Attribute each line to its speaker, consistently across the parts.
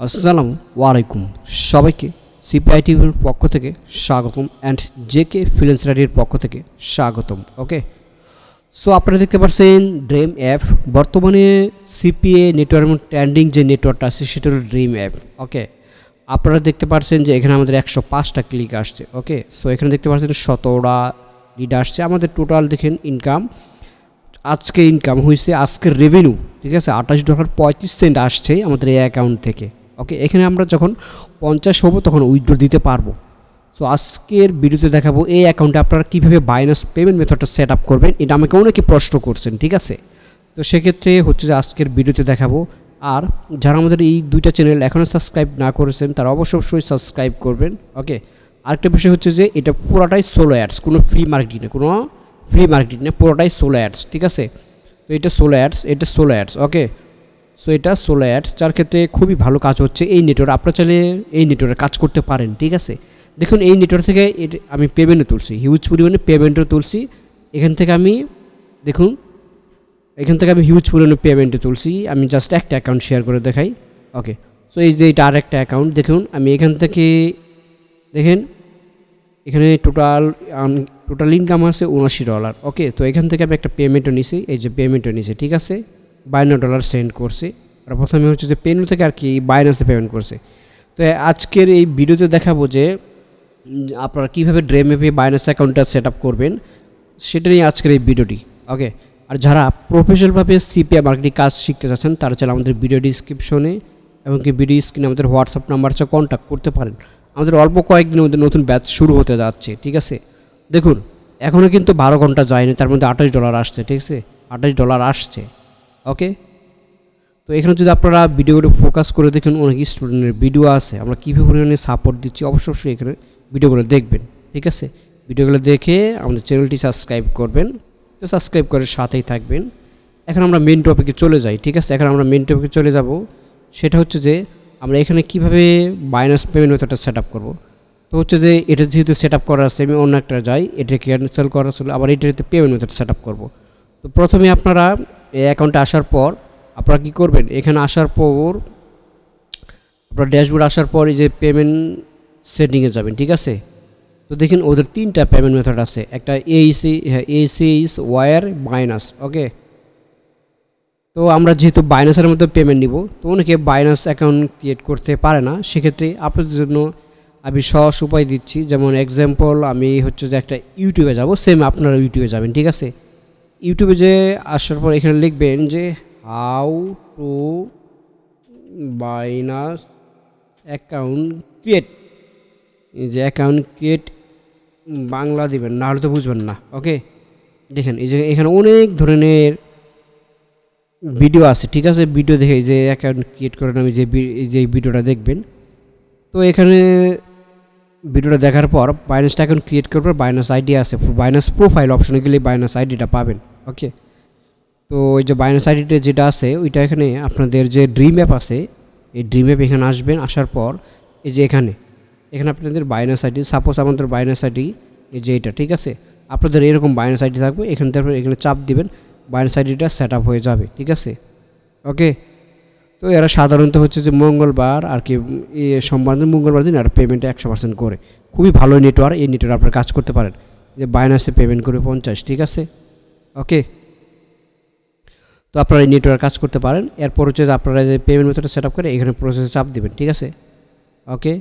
Speaker 1: আসসালামু আলাইকুম। সবাইকে সিপিআই টিভির পক্ষ থেকে স্বাগতম অ্যান্ড জে কে ফিলেন্সরারির পক্ষ থেকে স্বাগতম ওকে সো আপনারা দেখতে পাচ্ছেন ড্রিম অ্যাপ বর্তমানে সিপিএ নেটওয়ার্ক ট্রেন্ডিং যে নেটওয়ার্কটা আছে, সেটা হলো ড্রিম অ্যাপ ওকে আপনারা দেখতে পাচ্ছেন যে এখানে আমাদের একশো পাঁচটা ক্লিক আসছে ওকে সো এখানে দেখতে পাচ্ছেন সতেরোটা লিড আসছে। আমাদের টোটাল দেখেন ইনকাম আজকে ইনকাম হয়েছে আজকের রেভিনিউ ঠিক আছে? আঠাশ ডলার পঁয়ত্রিশ সেন্ট আসছে আমাদের এই অ্যাকাউন্ট থেকে ওকে এখানে আমরা যখন পঞ্চাশ হব তখন উইথড্র দিতে পারব। সো আজকের ভিডিওতে দেখাবো এই অ্যাকাউন্টে আপনারা কীভাবে বাইনাস পেমেন্ট মেথডটা সেট আপ করবেন, এটা আমাকে অনেকে প্রশ্ন করছেন, ঠিক আছে? তো সেক্ষেত্রে হচ্ছে যে আজকের ভিডিওতে দেখাবো। আর যারা আমাদের এই দুইটা চ্যানেল এখনও সাবস্ক্রাইব না করেছেন, তারা অবশ্যই অবশ্যই সাবস্ক্রাইব করবেন ওকে আরেকটা বিষয় হচ্ছে যে এটা পুরোটাই সোলো অ্যাডস কোনো ফ্রি মার্কেটিং না, কোনো ফ্রি মার্কেটিং না, পুরোটাই সোলো অ্যাডস ঠিক আছে? তো এটা সোলো অ্যাডস এটা সোলো অ্যাডস ওকে সো এটা সোলো অ্যাডস যার ক্ষেত্রে খুবই ভালো কাজ হচ্ছে এই নেটওয়ার্ক আপনারা চাইলে এই নেটওয়ার্কে কাজ করতে পারেন, ঠিক আছে? দেখুন, এই নেটওয়ার্ক থেকে আমি পেমেন্টও তুলছি হিউজ পরিমাণে পেমেন্টও তুলছি। এখান থেকে আমি, দেখুন, এখান থেকে আমি হিউজ পরিমাণে পেমেন্টও তুলছি। আমি জাস্ট একটা অ্যাকাউন্ট শেয়ার করে দেখাই। ওকে সো এই যে এটা আর একটা অ্যাকাউন্ট দেখুন, আমি এখান থেকে, দেখেন, এখানে টোটাল টোটাল ইনকাম আছে উনআশি ডলার ওকে তো এখান থেকে আমি একটা পেমেন্টও নিছি, এই যে পেমেন্টও নিছি, ঠিক আছে? বায়ান্ন ডলার সেন্ড করছে। আর প্রথমে হচ্ছে যে পেনু থেকে আর কি বাইনাসে পেমেন্ট করছে। তো আজকের এই ভিডিওতে দেখাবো যে আপনারা কীভাবে ড্রেম এপে বাইনাস অ্যাকাউন্টটা সেট আপ করবেন, সেটা নিয়ে আজকের এই ভিডিওটি। ওকে আর যারা প্রফেশনালভাবে সিপিআই মার্কেটিং কাজ শিখতে চাচ্ছেন, তারা চাইলে আমাদের ভিডিও ডিসক্রিপশনে এবং কি ভিডিও স্ক্রিনে আমাদের হোয়াটসঅ্যাপ নাম্বার আছে কন্ট্যাক্ট করতে পারেন। আমাদের অল্প কয়েকদিনের মধ্যে নতুন ব্যাচ শুরু হতে যাচ্ছে, ঠিক আছে? দেখুন এখনও কিন্তু বারো ঘণ্টা যায়নি, তার মধ্যে আঠাশ ডলার আসছে, ঠিক আছে? আঠাশ ডলার আসছে। ওকে তো এখানে যদি আপনারা ভিডিওগুলো ফোকাস করে দেখেন, অনেক স্টুডেন্টের ভিডিও আছে, আমরা কীভাবে পরিমাণে সাপোর্ট দিচ্ছি, অবশ্যই অবশ্যই এখানে ভিডিওগুলো দেখবেন, ঠিক আছে? ভিডিওগুলো দেখে আমাদের চ্যানেলটি সাবস্ক্রাইব করবেন, তো সাবস্ক্রাইব করে সাথেই থাকবেন। এখন আমরা মেন টপিকে চলে যাই, ঠিক আছে? এখন আমরা মেন টপিকে চলে যাব, সেটা হচ্ছে যে আমরা এখানে কীভাবে মাইনাস পেমেন্ট মেথডটা সেট আপ করব। তো হচ্ছে যে এটা যেহেতু সেট আপ করা আছে, আমি অন্য একটা যাই এটা ক্যান্সেল করা ছিল, আবার এটাতে পেমেন্ট মেথড সেট আপ করব। তো প্রথমে আপনারা এই অ্যাকাউন্টে আসার পর আপনারা কী করবেন? এখানে আসার পর আপনার ড্যাশবোর্ড আসার পর এই যে পেমেন্ট সেটিংয়ে যাবেন, ঠিক আছে? তো দেখেন ওদের তিনটা পেমেন্ট মেথড আছে। একটা এইসি হ্যাঁ এসিএইস ওয়ার মাইনাস ওকে তো আমরা যেহেতু বাইনাসের মধ্যে পেমেন্ট নিব, তো অনেকে বাইনাস অ্যাকাউন্ট ক্রিয়েট করতে পারে না। সেক্ষেত্রে আপনাদের জন্য আমি সহজ উপায় দিচ্ছি। যেমন এক্সাম্পল আমি হচ্ছে যে একটা ইউটিউবে যাব সেম আপনারা ইউটিউবে যাবেন, ঠিক আছে? ইউটিউবে যে আসার পর এখানে লিখবেন যে how to Binance account create যে অ্যাকাউন্ট ক্রিয়েট বাংলা দিবেন নাহলে তো বুঝবেন না ওকে দেখেন, এই যে এখানে অনেক ধরনের ভিডিও আছে, ঠিক আছে? ভিডিও দেখে যে অ্যাকাউন্ট ক্রিয়েট করেন, আমি যে যে ভিডিওটা দেখবেন। তো এখানে ভিডিওটা দেখার পর বাইনাস অ্যাকাউন্ট ক্রিয়েট করার পর বাইনাস আইডি আছে। বাইনাস প্রোফাইল অপশনে গেলে বাইনাস আইডিটা পাবেন। ওকে তো ওই যে বাইনাস আইডিটা যেটা আছে, ওইটা এখানে আপনাদের যে ড্রিম অ্যাপ আছে, এই ড্রিম অ্যাপ এখানে আসবেন, আসার পর এই যে এখানে এখানে আপনাদের বাইনাস আইডি সাপোজ আমাদের বাইনাস আইডি এই যে এটা, ঠিক আছে? আপনাদের এরকম বাইনাস আইডি থাকবে, এখান থেকে এখানে চাপ দিবেন বাইনাস আইডিটা সেট আপ হয়ে যাবে, ঠিক আছে? ওকে তো এরা সাধারণত হচ্ছে যে মঙ্গলবার আর কি সোমবার দিন, মঙ্গলবার দিন আর পেমেন্টে একশো পার্সেন্ট করে। খুবই ভালো নেটওয়ার্ক এই নেটওয়ার্ক আপনারা কাজ করতে পারেন। যে বাইনাসে পেমেন্ট করে পঞ্চাশ, ঠিক আছে? ওকে তো আপনারা এই নেটওয়ার্ক কাজ করতে পারেন। এরপর হচ্ছে যে আপনারা যে পেমেন্ট মেথডটা সেট আপ করে, এখানে প্রসেসে চাপ দেবেন, ঠিক আছে? ওকে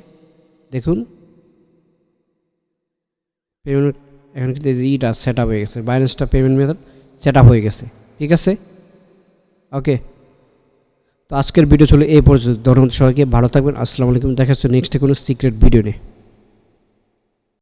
Speaker 1: দেখুন। পেমেন্ট এখানে কিন্তু ইটা সেট আপ হয়ে গেছে বাইন্যান্সটা পেমেন্ট মেথড সেট আপ হয়ে গেছে, ঠিক আছে? ওকে তো আজকের ভিডিও ছিল এই পর্যন্ত। ধন্যবাদ সবাইকে, ভালো থাকবেন, আসসালামু আলাইকুম, দেখা নেক্সটে কোনো সিক্রেট ভিডিও নিয়ে।